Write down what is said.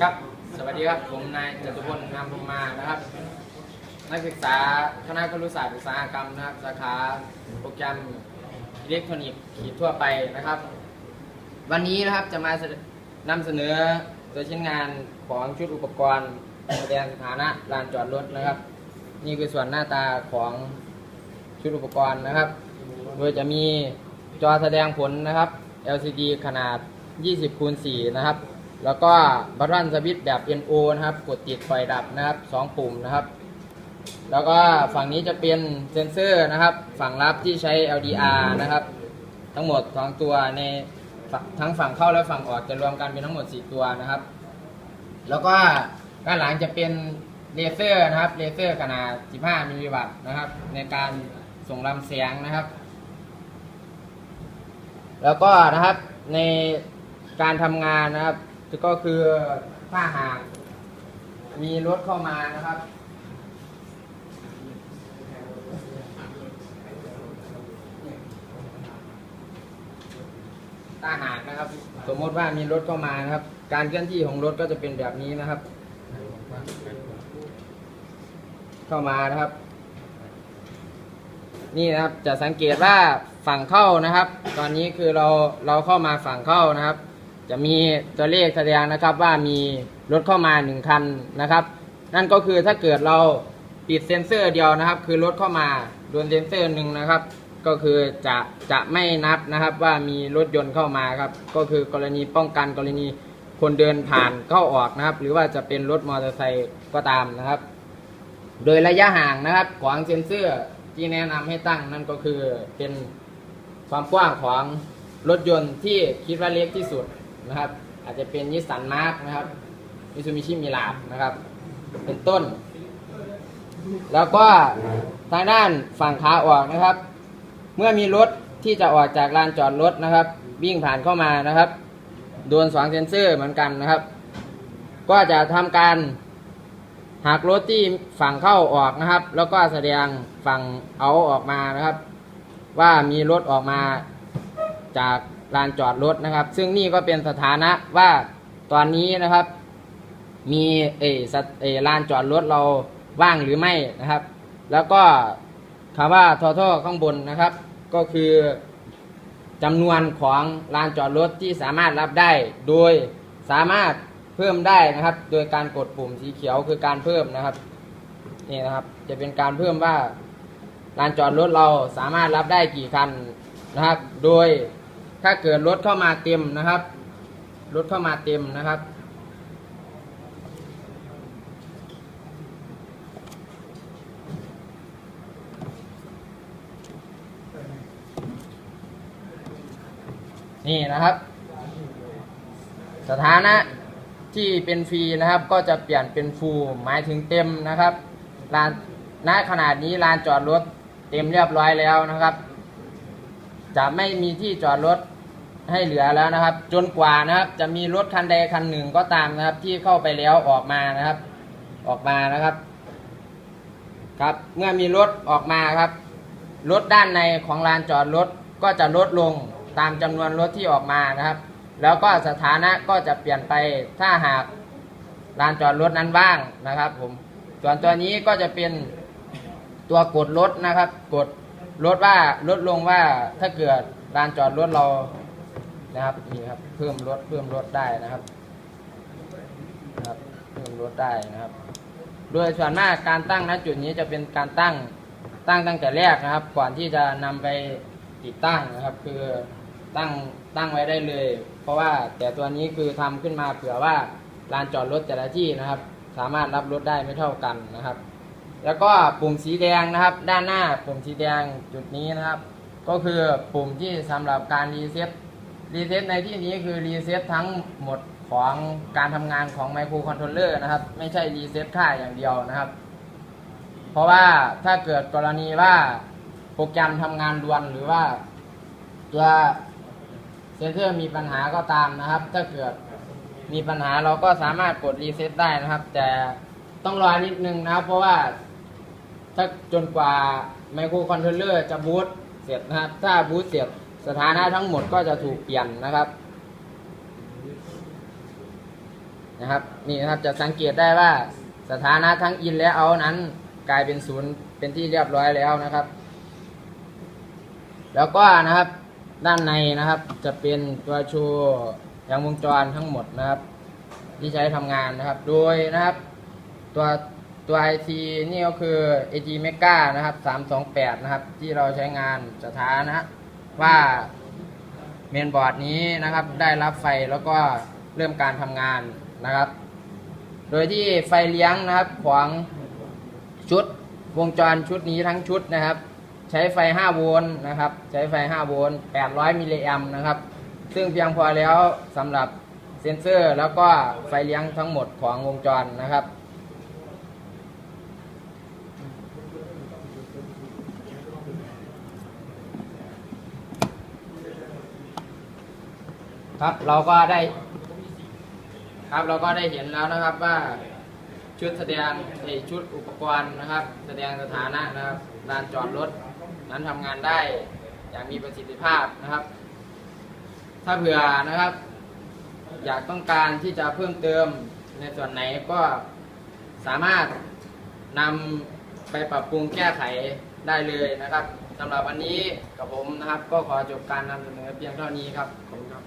ครับ สวัสดีครับ ผมนายจตุพลงามพมมานะครับ นักศึกษาคณะครุศาสตร์อุตสาหกรรมนะครับ สาขาโปรแกรมอิเล็กทรอนิกส์ขีดทั่วไปนะครับ วันนี้นะครับจะมานำเสนอตัวชิ้นงานของชุดอุปกรณ์แสดงสถานะลานจอดรถนะครับ นี่คือส่วนหน้าตาของชุดอุปกรณ์นะครับ โดยจะมีจอแสดงผลนะครับ LCD ขนาด 20คูณ4นะครับ แล้วก็บัตรันสวิตช์แบบ NO นะครับ กดติดไฟดับนะครับ 2 ปุ่มนะครับ แล้วก็ฝั่งนี้จะเป็นเซนเซอร์นะครับ ฝั่งรับที่ใช้ LDR นะครับ ทั้งหมด 2 ตัวในทั้งฝั่งเข้าและฝั่งออกจะรวมกันเป็นทั้งหมด 4 ตัวนะครับ แล้วก็ด้านหลังจะเป็นเลเซอร์นะครับ เลเซอร์ขนาด 15 มิลลิวัตต์นะครับ ในการส่งลำแสงนะครับ แล้วก็นะครับใน การทำงานนะครับก็คือถ้าหากมีรถเข้ามานะครับ ถ้าหากนะครับ สมมติว่ามีรถเข้ามานะครับ การเคลื่อนที่ของรถก็จะเป็นแบบนี้นะครับ เข้ามานะครับ นี่นะครับจะสังเกตว่าฝั่งเข้านะครับ ตอนนี้คือเราเราเข้ามาฝั่งเข้านะครับ จะมีตัวเลขแสดงนะครับว่ามีรถเข้ามาหนึ่งคันนะครับ นั่นก็คือถ้าเกิดเราปิดเซ็นเซอร์เดียวนะครับ คือรถเข้ามาโดนเซ็นเซอร์หนึ่งนะครับ ก็คือจะจะไม่นับนะครับว่ามีรถยนต์เข้ามาครับ ก็คือกรณีป้องกันกรณีคนเดินผ่านเข้าออกนะครับ หรือว่าจะเป็นรถมอเตอร์ไซค์ก็ตามนะครับ โดยระยะห่างนะครับของเซ็นเซอร์ที่แนะนำให้ตั้งนั่นก็คือเป็นความกว้างของรถยนต์ที่คิดว่าเล็กที่สุด นะครับ อาจจะเป็นนิสสันมาร์กนะครับมิซูมิชิมิลาบนะครับ เป็นต้น แล้วก็ทางด้านฝั่งขาออกนะครับ เมื่อมีรถที่จะออกจากลานจอดรถนะครับ วิ่งผ่านเข้ามานะครับ โดนสองเซนเซอร์เหมือนกันนะครับ ก็จะทำการหากรถที่ฝั่งเข้าออกนะครับ แล้วก็แสดงฝั่งเอาออกมานะครับ ว่ามีรถออกมาจาก ลานจอดรถนะครับ ซึ่งนี่ก็เป็นสถานะว่าตอนนี้นะครับ มีเออสถเออลานจอดรถเราว่างหรือไม่นะครับ แล้วก็คำว่าทอท่อข้างบนนะครับ ก็คือจำนวนของลานจอดรถที่สามารถรับได้โดยสามารถเพิ่มได้นะครับ โดยการกดปุ่มสีเขียวคือการเพิ่มนะครับนี่นะครับ จะเป็นการเพิ่มว่าลานจอดรถเราสามารถรับได้กี่คันนะครับ โดย ถ้าเกิดรถเข้ามาเต็มนะครับ รถเข้ามาเต็มนะครับ นี่นะครับ สถานะที่เป็นฟรีนะครับ ก็จะเปลี่ยนเป็นฟูลหมายถึงเต็มนะครับลานณขนาดนี้ลานจอดรถเต็มเรียบร้อยแล้วนะครับ จะไม่มีที่จอดรถให้เหลือแล้วนะครับ จนกว่านะครับ จะมีรถคันใดคันหนึ่งก็ตามนะครับ ที่เข้าไปแล้วออกมานะครับ ออกมานะครับ ครับ เมื่อมีรถออกมาครับรถด้านในของลานจอดรถก็จะลดลงตามจำนวนรถที่ออกมานะครับ แล้วก็สถานะก็จะเปลี่ยนไปถ้าหากลานจอดรถนั้นว่างนะครับ ผมส่วนตัวนี้ก็จะเป็นตัวกดรถนะครับ กด รถว่าลดลงว่าถ้าเกิดลานจอดรถเรานะครับนี่ครับเพิ่มรถเพิ่มรถได้นะครับนะครับเพิ่มรถได้นะครับ โดยส่วนมากการตั้งณจุดนี้จะเป็นการตั้งตั้งตั้งแต่แรกนะครับ ก่อนที่จะนำไปติดตั้งนะครับ คือตั้งตั้งไว้ได้เลย เพราะว่าแต่ตัวนี้คือทำขึ้นมาเผื่อว่าลานจอดรถแต่ละที่นะครับ สามารถรับรถได้ไม่เท่ากันนะครับ แล้วก็ปุ่มสีแดงนะครับ ด้านหน้าปุ่มสีแดงจุดนี้นะครับ ก็คือปุ่มที่สำหรับการรีเซ็ตรีเซ็ตในที่นี้คือรีเซ็ตทั้งหมดของการทำงานของไมโครคอนโทรลเลอร์นะครับ ไม่ใช่รีเซ็ตค่าอย่างเดียวนะครับ เพราะว่าถ้าเกิดกรณีว่าโปรแกรมทำงานด่วนหรือว่าตัวเซนเซอร์มีปัญหาก็ตามนะครับ ถ้าเกิดมีปัญหาเราก็สามารถกดรีเซ็ตได้นะครับ แต่ต้องรอนิดนึงนะครับ เพราะว่า ถ้าจนกว่าไมโครคอนโทรลเลอร์จะบูตเสร็จนะครับ ถ้าบูตเสร็จสถานะทั้งหมดก็จะถูกเปลี่ยนนะครับนะครับนี่นะครับจะสังเกตได้ว่าสถานะทั้งอินและเอานั้นกลายเป็นศูนย์เป็นที่เรียบร้อยแล้วนะครับ แล้วก็นะครับด้านในนะครับจะเป็นตัวชว์ยางวงจรทั้งหมดนะครับ ที่ใช้ทำงานนะครับ โดยนะครับ ตัว ตัว IC นี่ก็คือ AG Mega นะครับ 328 นะครับ ที่เราใช้งานสถานะว่าเมนบอร์ดนี้นะครับได้รับไฟแล้วก็เริ่มการทำงานนะครับ โดยที่ไฟเลี้ยงนะครับของชุดวงจรชุดนี้ทั้งชุดนะครับ ใช้ไฟ 5 โวลต์นะครับ ใช้ไฟ 5 โวลต์ 800 มิลลิแอมป์นะครับ ซึ่งเพียงพอแล้วสำหรับเซนเซอร์แล้วก็ไฟเลี้ยงทั้งหมดของวงจรนะครับ ครับเราก็ได้ ครับเราก็ได้เห็นแล้วนะครับว่าชุดแสดงเอ่อชุดอุปกรณ์นะครับ แสดงสถานะนะครับลานจอดรถนั้นทำงานได้อย่างมีประสิทธิภาพนะครับ ถ้าเผื่อนะครับ อยากต้องการที่จะเพิ่มเติมในส่วนไหนก็สามารถนำไปปรับปรุงแก้ไขได้เลยนะครับสำหรับวันนี้กับผมนะครับ ก็ขอจบการนำเสนอเพียงเท่านี้ครับขอบคุณครับ